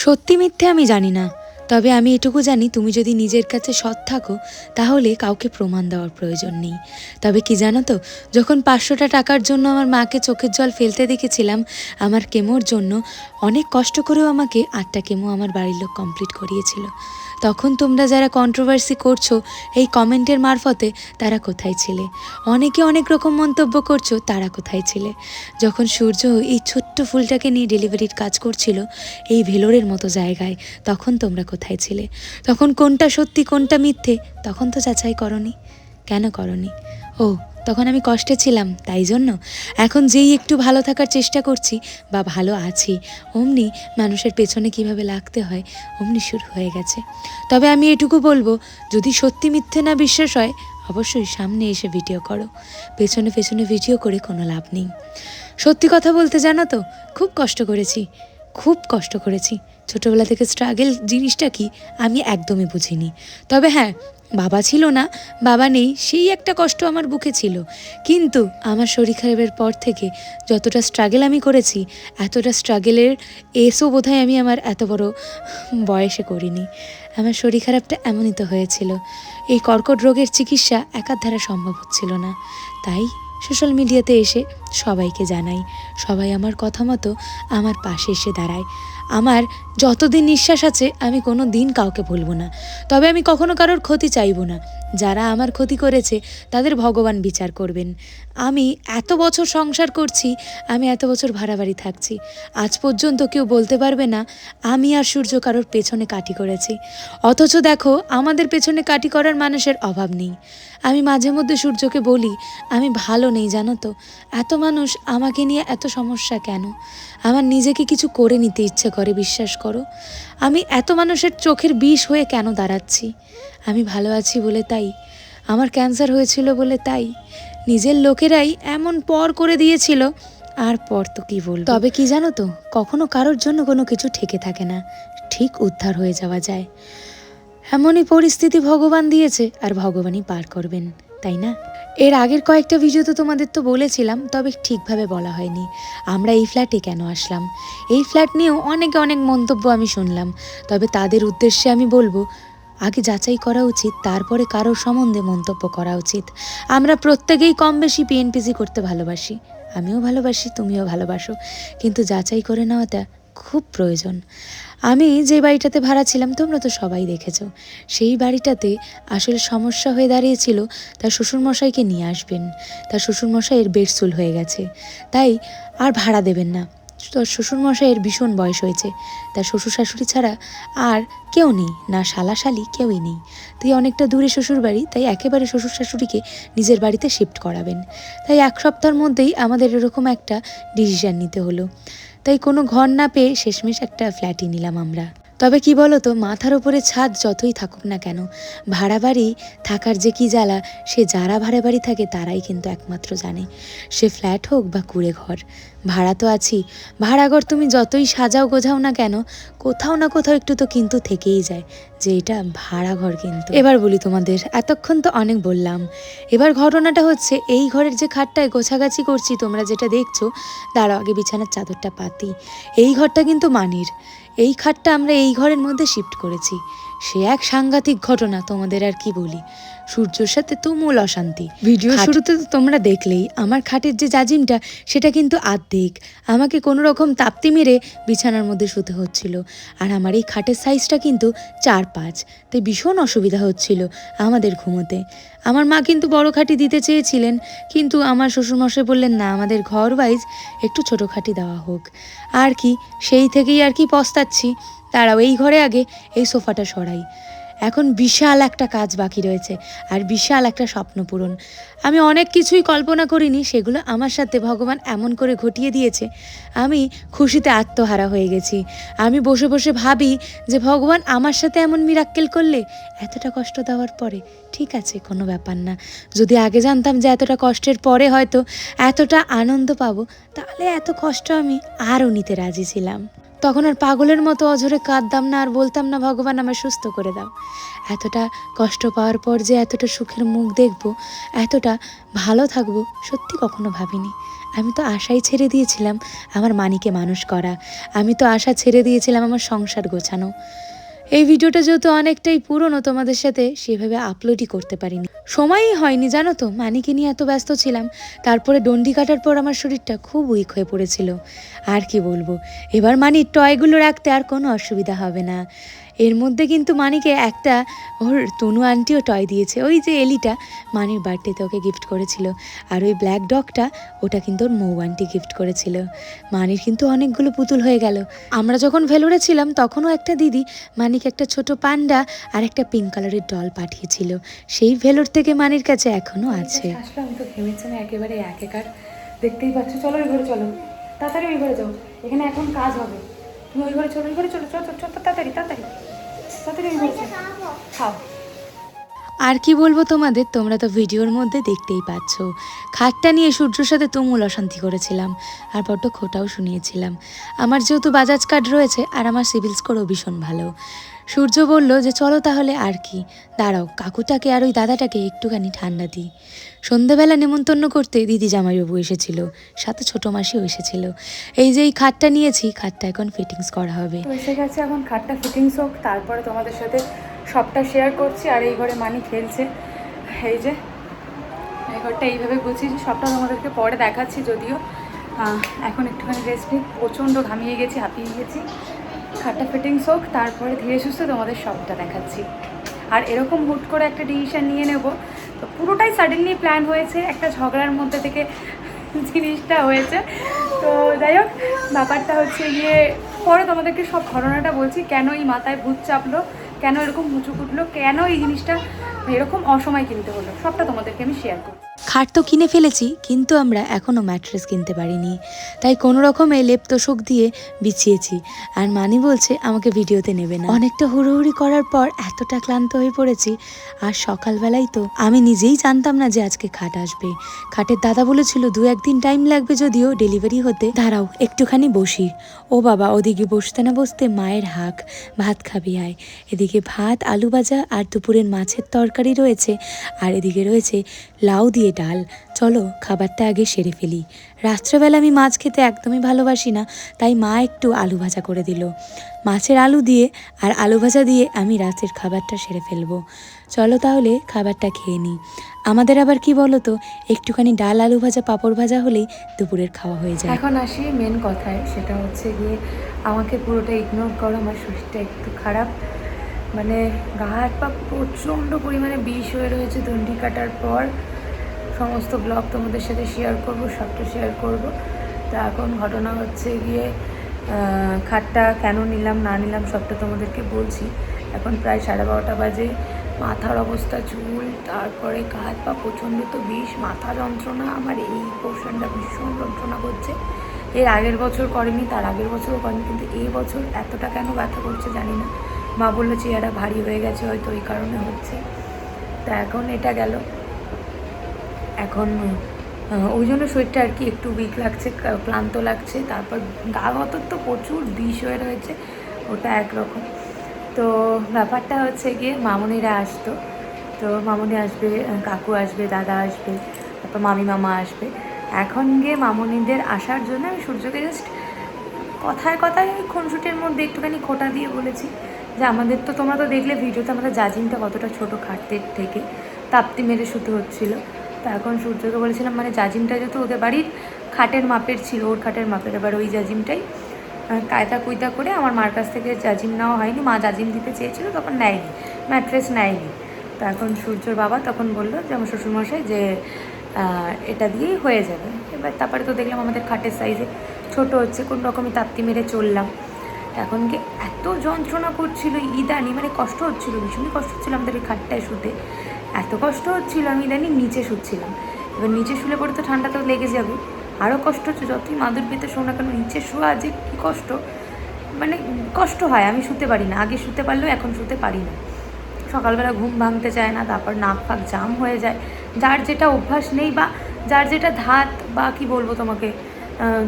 সত্যি মিথ্যে আমি জানি না। তবে আমি এটুকু জানি, তুমি যদি নিজের কাছে সৎ থাকো, তাহলে কাউকে প্রমাণ দেওয়ার প্রয়োজন নেই। তবে কি জানো তো, যখন পাঁচশোটা টাকার জন্য আমার মাকে চোখের জল ফেলতে দেখেছিলাম, আমার কেমোর জন্য অনেক কষ্ট করেও আমাকে আটটা কেমো আমার বাড়ির লোক কমপ্লিট করিয়েছিল। তখন তোমরা যারা কন্ট্রোভার্সি করছ, এই কমেন্টের মারফতে তারা কোথায় ছিলে? অনেকে অনেক রকম মন্তব্য করছ, তারা কোথায় ছিলে? যখন সূর্য এই ছোট্ট ফুলটাকে নিয়ে ডেলিভারির কাজ করছিল, এই ভেলোরের মতো জায়গায়, তখন তোমরা কোথায় ছিলে? তখন কোনটা সত্যি, কোনটা মিথ্যে, তখন তো যাচাই করনি। কেন করনি? ও, তখন আমি কষ্টে ছিলাম, তাই জন্য। এখন যেই একটু ভালো থাকার চেষ্টা করছি, বা ভালো আছি, অমনি মানুষের পেছনে কীভাবে লাগতে হয়, অমনি শুরু হয়ে গেছে। তবে আমি এটুকু বলব, যদি সত্যি মিথ্যে না বিশ্বাস হয়, অবশ্যই সামনে এসে ভিডিও করো। পেছনে পেছনে ভিডিও করে কোনো লাভ নেই। সত্যি কথা বলতে জানো তো, খুব কষ্ট করেছি। খুব কষ্ট করেছি। ছোটোবেলা থেকে স্ট্রাগল জিনিসটা কি, আমি একদমই বুঝিনি। তবে হ্যাঁ বাবা ছিল না, বাবা নেই, সেই একটা কষ্ট আমার বুকে ছিল। কিন্তু আমার শরীর খারাপের পর থেকে যতটা স্ট্রাগল আমি করেছি, এতটা স্ট্রাগলের এসও বোধহয় আমি আমার এত বড় বয়সে করিনি। আমার শরীর খারাপটা এমনই তো হয়েছিল। এই কর্কট রোগের চিকিৎসা একার দ্বারা সম্ভব হচ্ছিল না। তাই সোশ্যাল মিডিয়াতে এসে সবাইকে জানাই। সবাই আমার কথা মতো আমার পাশে এসে দাঁড়ায়। আমার যতদিন নিঃশ্বাস আছে, আমি কোনো দিন কাউকে ভুলবো না। তবে আমি কখনো কারোর ক্ষতি চাইব না। যারা আমার ক্ষতি করেছে, তাদের ভগবান বিচার করবেন। আমি এত বছর সংসার করছি, আমি এত বছর ভাড়া বাড়ি থাকছি। আজ পর্যন্ত কেউ বলতে পারবে না, আমি আর সূর্য কারোর পেছনে কাটি করেছি। অথচ দেখো, আমাদের পেছনে কাটি করার মানুষের অভাব নেই। আমি মাঝে মধ্যে সূর্যকে বলি, আমি ভালো নেই, জানো তো? এত মানুষ আমাকে নিয়ে এত সমস্যা কেন? আমার নিজেকে কিছু করে নিতে ইচ্ছে করে, বিশ্বাস করো। আমি এত মানুষের চোখের বিষ হয়ে কেন দাঁড়াচ্ছি? আমি ভালো আছি বলে তাই। আমার ক্যান্সার হয়েছিল বলে তাই। নিজের লোকেরাই এমন পর করে দিয়েছিল। আর পর তো কী বলব? তবে কি জানো তো, কখনো কারোর জন্য কোনো কিছু ঠেকে থাকে না। ঠিক উদ্ধার হয়ে যাওয়া যায়। এমনই পরিস্থিতি ভগবান দিয়েছে, আর ভগবানই পার করবেন, তাই না? এর আগের কয়েকটা ভিডিও তো তোমাদের তো বলেছিলাম, তবে ঠিকভাবে বলা হয়নি। আমরা এই ফ্ল্যাটে কেন আসলাম? এই ফ্ল্যাট নিয়েও অনেকে অনেক মন্তব্য আমি শুনলাম, তবে তাদের উদ্দেশ্যে আমি বলব, আগে যাচাই করা উচিত, তারপরে কারোর সম্বন্ধে মন্তব্য করা উচিত। আমরা প্রত্যেকেই কম বেশি পিএনপিসি করতে ভালোবাসি। আমিও ভালোবাসি, তুমিও ভালোবাসো। কিন্তু যাচাই করে নেওয়াটা খুব প্রয়োজন। আমি যে বাড়িটাতে ভাড়া ছিলাম, তোমরা তো সবাই দেখেছ। সেই বাড়িটাতে আসলে সমস্যা হয়ে দাঁড়িয়েছিল, তার শ্বশুরমশাইকে নিয়ে আসবেন। তার শ্বশুরমশাইয়ের বেডসুল হয়ে গেছে। তাই আর ভাড়া দেবেন না। তার শ্বশুরমশাইয়ের ভীষণ বয়স হয়েছে। তার শ্বশুর শাশুড়ি ছাড়া আর কেউ নেই, না শালাশালি কেউই নেই। তাই অনেকটা দূরে শ্বশুর বাড়ি তাই একেবারে শ্বশুর শাশুড়িকে নিজের বাড়িতে শিফট করাবেন। তাই এক সপ্তাহের মধ্যেই আমাদের এরকম একটা ডিসিশন নিতে হলো। তাই কোনো ঘর না পেয়ে শেষমেশ একটা ফ্ল্যাটই নিলাম আমরা। তবে কি বলো তো মাথার ওপরে ছাদ যতই থাকুক না কেন, ভাড়া বাড়ি, থাকার যে কি জ্বালা, সে যারা ভাড়া বাড়ি থাকে তারাই কিন্তু একমাত্র জানে। সে ফ্ল্যাট হোক বা কুড়ে ঘর, ভাড়া তো আছি। ভাড়াঘর তুমি যতই সাজাও গোঝাও না কেন, কোথাও না কোথাও একটু তো কিন্তু থেকেই যায়। যে এটা ভাড়া ঘর কিন্তু। এবার বলি তোমাদের, এতক্ষণ তো অনেক বললাম। এবার ঘটনাটা হচ্ছে, এই ঘরের যে খাটটায় গোছাগাছি করছি, তোমরা যেটা দেখছ, দাঁড়াও আগে বিছানার চাদরটা পাতি। এই ঘরটা কিন্তু মানির। এই খাটটা আমরা এই ঘরের মধ্যে শিফট করেছি। সে এক সাংঘাতিক ঘটনা তোমাদের আর কি বলি। সূর্যর সাথে তুমুল অশান্তি। ভিডিও শুরুতে তো তোমরা দেখলেই আমার খাটের যে জাজিমটা সেটা কিন্তু আর্ধেক। আমাকে কোনো রকম তাপ্তি মেরে বিছানার মধ্যে শুতে হচ্ছিল। আর আমার এই খাটের সাইজটা কিন্তু চার পাঁচ। তাই ভীষণ অসুবিধা হচ্ছিল আমাদের ঘুমোতে। আমার মা কিন্তু বড় খাটি দিতে চেয়েছিলেন কিন্তু আমার শ্বশুরমশাই বললেন না আমাদের ঘর ওয়াইজ একটু ছোটো খাটি দেওয়া হোক। আর কি সেই থেকেই আর কি পস্তাচ্ছি। দাঁড়াও, এই ঘরে আগে এই সোফাটা সরাই। এখন বিশাল একটা কাজ বাকি রয়েছে, আর বিশাল একটা স্বপ্ন পূরণ। আমি অনেক কিছুই কল্পনা করিনি, সেগুলো আমার সাথে ভগবান এমন করে ঘটিয়ে দিয়েছে। আমি খুশিতে আত্মহারা হয়ে গেছি। আমি বসে বসে ভাবি যে ভগবান আমার সাথে এমন মিরাক্কেল করলে এতটা কষ্ট দেওয়ার পরে ঠিক আছে, কোনো ব্যাপার না। যদি আগে জানতাম যে এতটা কষ্টের পরে হয়তো এতটা আনন্দ পাবো, তাহলে এত কষ্ট আমি আরও নিতে রাজি ছিলাম। তখন আর পাগলের মতো অঝরে কাঁদতাম না আর বলতাম না, ভগবান আমার সুস্থ করে দাও। এতটা কষ্ট পাওয়ার পর যে এতটা সুখের মুখ দেখব, এতটা ভালো থাকব, সত্যি কখনো ভাবিনি। আমি তো আশাই ছেড়ে দিয়েছিলাম আমার মানিকে মানুষ করা। আমি তো আশা ছেড়ে দিয়েছিলাম আমার সংসার গোছানো। এই ভিডিওটা যেহেতু অনেকটাই পুরনো তোমাদের সাথে, সেভাবে আপলোডই করতে পারিনি। সময়ই হয়নি, জানো তো? মানিকে নিয়ে এত ব্যস্ত ছিলাম, তারপরে ডন্ডি কাটার পর আমার শরীরটা খুব উইক হয়ে পড়েছিল। আর কি বলব? এবার মানির টয়গুলো রাখতে আর কোনো অসুবিধা হবে না। এর মধ্যে কিন্তু মানিকে একটা ওর তনু আন্টিও টয় দিয়েছে। ওই যে এলিটা মানির বার্থডেতে ওকে গিফট করেছিল। আর ওই ব্ল্যাক ডগটা ওটা কিন্তু ওর মৌ আন্টি গিফট করেছিল। মানির কিন্তু অনেকগুলো পুতুল হয়ে গেল। আমরা যখন ভেলোরে ছিলাম তখনও একটা দিদি মানিক একটা ছোট পান্ডা আর একটা পিঙ্ক কালারের ডল পাঠিয়েছিল। সেই ভেলোর থেকে মানির কাছে এখনও আছে। আসলাম তো ঘেমেছে না একেবারে এক দেখতেই পাচ্ছ চলো ওই ঘরে চলো। তাড়াতাড়ি ওই ঘরে যাও। এখানে এখন কাজ হবে। তুমি ওই ঘরে চলো ওই ঘরে চলো চলো চলো চলো, তাড়াতাড়ি তাড়াতাড়ি। তাড়াতাড়ি ওই ঘরে চলো খাও আর কি বলব তোমাদের, তোমরা তো ভিডিওর মধ্যে দেখতেই পাচ্ছ। খাটটা নিয়ে সূর্যর সাথে তুমুল অশান্তি করেছিলাম, আর বড্ড খোটাও শুনিয়েছিলাম। আমার যেহেতু বাজাজ কার্ড রয়েছে, আর আমার সিভিল স্কোরও ভীষণ ভালো। সূর্য বলল যে, চলো তাহলে আর কি। দাঁড়াও, কাকুটাকে আর ওই দাদাটাকে একটুখানি ঠান্ডা দিই। সন্ধেবেলা নেমন্তন্ন করতে দিদি জামাইবাবু এসেছিল, সাথে ছোটো মাসিও এসেছিল। এই যে এই খাটটা নিয়েছি, খাটটা এখন ফিটিংস করা হবে। এসে গেছে এখন খাটটা ফিটিংস হোক, তারপরে তোমাদের সাথে সবটা শেয়ার করছি আর এই ঘরে মানি খেলছে। এই যে, এই ঘরটা এইভাবে গুছিয়েছি সবটা তোমাদেরকে পরে দেখাচ্ছি যদিও। এখন একটুখানি রেস্ট নিই। প্রচণ্ড ঘামিয়ে গেছি, হাঁপিয়ে গেছি। খাটটা ফিটিংস হোক, তারপরে ধীরে সুস্থ তোমাদের সবটা দেখাচ্ছি। আর এরকম হুট করে একটা ডিসিশান নিয়ে নেব, তো পুরোটাই সাডেনলি প্ল্যান হয়েছে। একটা ঝগড়ার মধ্যে থেকে জিনিসটা হয়েছে। তো যাই হোক, ব্যাপারটা হচ্ছে গিয়ে পরে তোমাদেরকে সব ঘটনাটা বলছি, কেন এই মাথায় ভূত চাপলো কেন এরকম মুচু কুটলো কেন এই জিনিসটা এরকম অসময় কিনতে হলো? সবটা তোমাদেরকে আমি শেয়ার করছি। খাট তো কিনে ফেলেছি, কিন্তু আমরা এখনও ম্যাট্রেস কিনতে পারিনি। তাই কোনো রকমে লেপ তোষক দিয়ে বিছিয়েছি। আর মানি বলছে আমাকে ভিডিওতে নেবে না। অনেকটা হুড়োহুড়ি করার পর এতটা ক্লান্ত হয়ে পড়েছি, আর সকালবেলায় তো আমি নিজেই জানতাম না যে আজকে খাট আসবে। খাটের দাদা বলেছিল, দু একদিন টাইম লাগবে যদিও ডেলিভারি হতে। দাঁড়াও, একটুখানি বসি। ও বাবা, ওদিকে বসতে না বসতে মায়ের হাক। ভাত খাবি আয়। এদিকে ভাত, আলু ভাজা আর দুপুরের মাছের তরকারি রয়েছে, আর এদিকে রয়েছে লাউ দিয়ে ডাল। চলো, খাবারটা আগে সেরে ফেলি। রাত্রেবেলা আমি মাছ খেতে একদমই ভালোবাসি না, তাই মা একটু আলু ভাজা করে দিল। মাছের আলু দিয়ে আর আলু ভাজা দিয়ে আমি রাতের খাবারটা সেরে ফেলব। চলো তাহলে খাবারটা খেয়ে নিই। আমাদের আবার কি বলো তো একটুখানি ডাল, আলু ভাজা, পাঁপড় ভাজা হলেই দুপুরের খাওয়া হয়ে যায়। এখন আসি মেন কথায়, সেটা হচ্ছে গিয়ে আমাকে পুরোটা ইগনোর করো, আমার শরীরটা একটু খারাপ। মানে গা হাত পা প্রচণ্ড পরিমাণে বিষ হয়ে রয়েছে দণ্ডি কাটার পর। সমস্ত ব্লগ তোমাদের সাথে শেয়ার করব, সবটা শেয়ার করব। তো এখন ঘটনা হচ্ছে গিয়ে খাটটা কেন নিলাম, না নিলাম সবটা তোমাদেরকে বলছি। এখন প্রায় সাড়ে বারোটা বাজে, মাথার অবস্থা চুল, তারপরে হাত পা প্রচণ্ড তো বিষ, মাথা যন্ত্রণা, আমার এই পোর্শনটা ভীষণ যন্ত্রণা করছে। এর আগের বছর করেনি, তার আগের বছরও করেনি, কিন্তু এই বছর এতটা কেন ব্যথা করছে জানি না। মা বলল, চেহারা ভারী হয়ে গেছে হয়তো ওই কারণে হচ্ছে। তা এখন এটা গেল। এখন ওই জন্য শরীরটা আর কি একটু উইক লাগছে ক্লান্ত লাগছে। তারপর গা গতর তো প্রচুর, বিষ হয়ে রয়েছে, ওটা একরকম। তো ব্যাপারটা হচ্ছে গিয়ে মামনিরা আসতো। তো মামনি আসবে, কাকু আসবে, দাদা আসবে, তারপর মামি, মামা আসবে। এখন গিয়ে মামনিদের আসার জন্য আমি সূর্যকে জাস্ট কথায় কথায় ওই খুনসুটির মধ্যে একটুখানি খোটা দিয়ে বলেছি যে, আমাদের তো তোমরা তো দেখলে ভিডিওতে আমাদের জাজিংটা কতটা ছোট খাটতে থেকে, তাপ্তি মেরে শুতে হচ্ছিল। তো এখন সূর্যকে বলেছিলাম মানে জাজিমটা যেহেতু ওদের বাড়ির খাটের মাপের ছিল ওর খাটের মাপের এবার ওই জাজিমটাই। আহ, কায়দা কুইদা করে আমার মার কাছ থেকে জাজিম নেওয়া হয়নি। মা জাজিম দিতে চেয়েছিল তখন নেয়নি ম্যাট্রেস নেয়নি। তো এখন সূর্যর বাবা তখন বলল যে আমার শ্বশুরমশাই যে এটা দিয়েই হয়ে যাবে। এবার তারপরে তো দেখলাম আমাদের খাটের সাইজে ছোট হচ্ছে কোন রকমই তাপ্তি মেরে চললাম। এখন কি এত যন্ত্রণা করছিল ইদানি মানে কষ্ট হচ্ছিল ভীষণই কষ্ট হচ্ছিল আমাদের এই খাটটায় শুতে। এত কষ্ট হচ্ছিল, আমি ইদানি নিচে শুচ্ছিলাম। এবার নিচে শুলে পরে তো ঠান্ডা তো লেগে যাবে। আরও কষ্ট হচ্ছে, যতই মাদুর পেতে শো না কেন, নিচে শোয়া যে কী কষ্ট মানে কষ্ট হয়, আমি শুতে পারি না। আগে শুতে পারলেও এখন শুতে পারি না। সকালবেলা ঘুম ভাঙতে চায় না, তারপর নাক ফাক জাম হয়ে যায়। যার যেটা অভ্যাস নেই বা যার যেটা ধাত বা কি বলব তোমাকে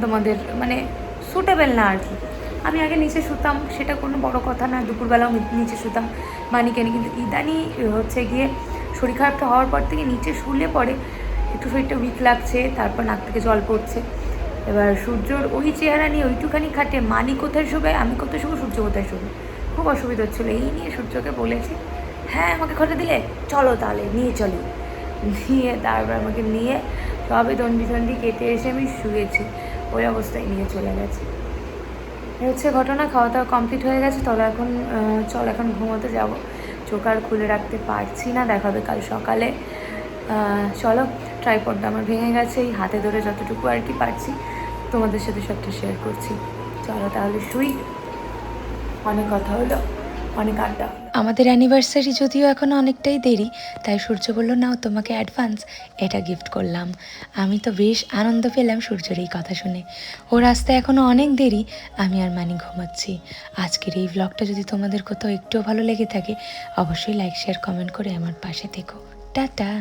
তোমাদের মানে সুটেবেল না আর কি। আমি আগে নিচে শুতাম, সেটা কোনো বড় কথা না। দুপুরবেলাও নিচে শুতাম। মানিকেনি কিন্তু ইদানি হচ্ছে গিয়ে শরীর খারাপটা হওয়ার পর থেকে নিচে শুলে পরে একটু শরীরটা উইক লাগছে, তারপর নাক থেকে জল পড়ছে। এবার সূর্যর ওই চেহারা নিয়ে ওইটুখানি খাটে মানি কোথায় শোবে? আমি কোথায় শোবো? সূর্য কোথায় শোবে? খুব অসুবিধা হচ্ছিল। এই নিয়ে সূর্যকে বলেছি হ্যাঁ আমাকে ঘরে দিলে? চলো তাহলে, নিয়ে চলি। নিয়ে তারপর আমাকে নিয়ে সবে দণ্ডি দণ্ডি কেটে এসে আমি শুয়েছি। ওই অবস্থায় নিয়ে চলে গেছে। হচ্ছে ঘটনা, খাওয়া দাওয়া কমপ্লিট হয়ে গেছে। তবে এখন চল, এখন ঘুমোতে যাব। চোখ আর খুলে রাখতে পারছি না দেখাবে কাল সকালে। চলো ট্রাইপডটা আমার ভেঙে গেছে, এই হাতে ধরে যতটুকু আর কি পারছি, তোমাদের সাথে সবটা শেয়ার করছি। চলো তাহলে শুই। অনেক কথা হলো। অনেক আড্ডা। আমাদের অ্যানিভার্সারি যদিও এখনও অনেকটাই দেরি, তাই সূর্য বলল, নাও, তোমাকে অ্যাডভান্স এটা গিফট করলাম। আমি তো বেশ আনন্দ পেলাম সূর্যের এই কথা শুনে। ও রাস্তায় এখনও অনেক দেরি, আমি আর মানি ঘুমাচ্ছি। আজকের এই ব্লগটা যদি তোমাদের কোথাও একটুও ভালো লেগে থাকে, অবশ্যই লাইক শেয়ার কমেন্ট করে আমার পাশে থেকো। টাটা!